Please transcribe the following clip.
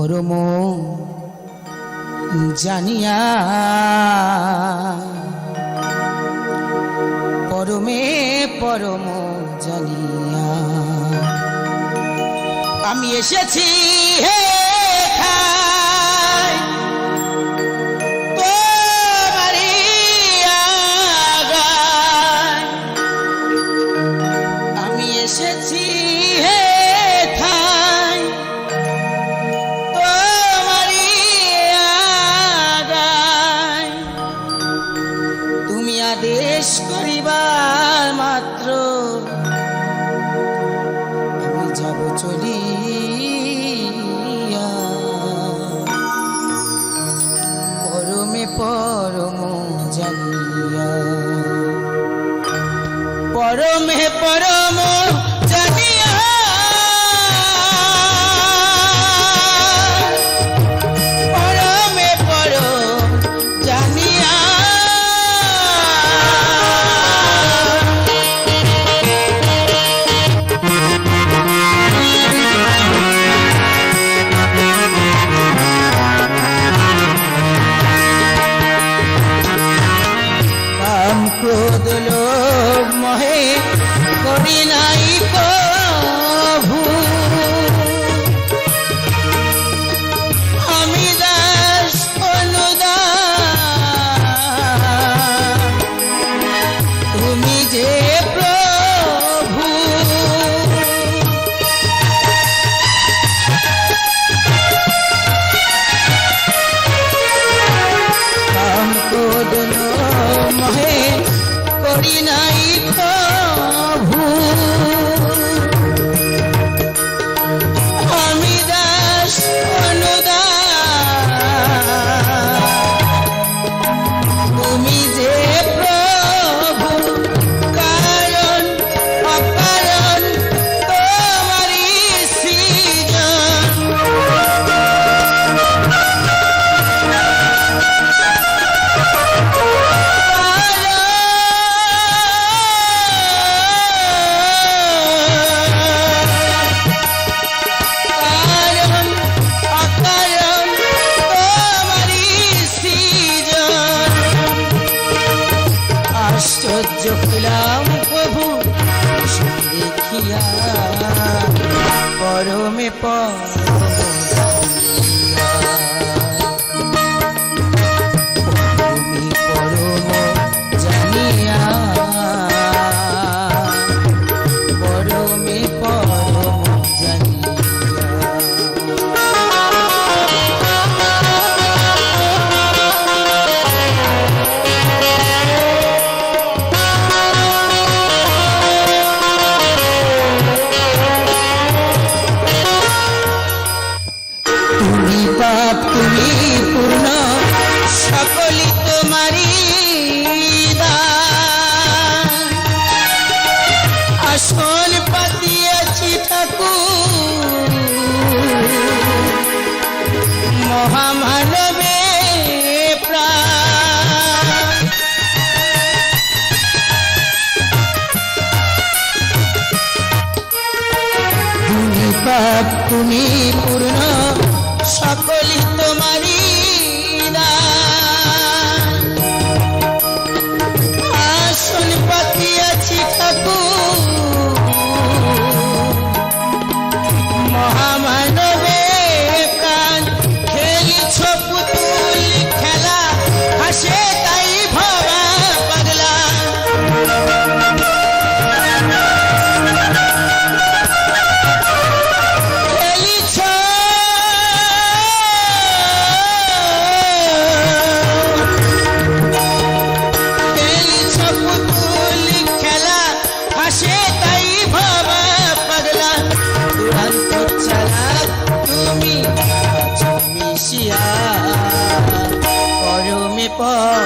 পরম জানিয়া পরমে পরম জানিয়া আমি এসেছি হে আদেশ করিবার মাত্র। আমি যাব চলি পরমে পরম জানিয়া। পরমে পরম ক্রোধ লোভ মহে করি নাই কভু করি নাই আশ্চর্য হইলাম প্রভু দেখিয়া পরমে পরমি পাপ তুমি পূর্ণ সকলই তোমারই দান। আসন পাতিয়াছি ঠাকুর মহামানবে পাপ তুমি পূর্ণ সকলই তোমারই পরমে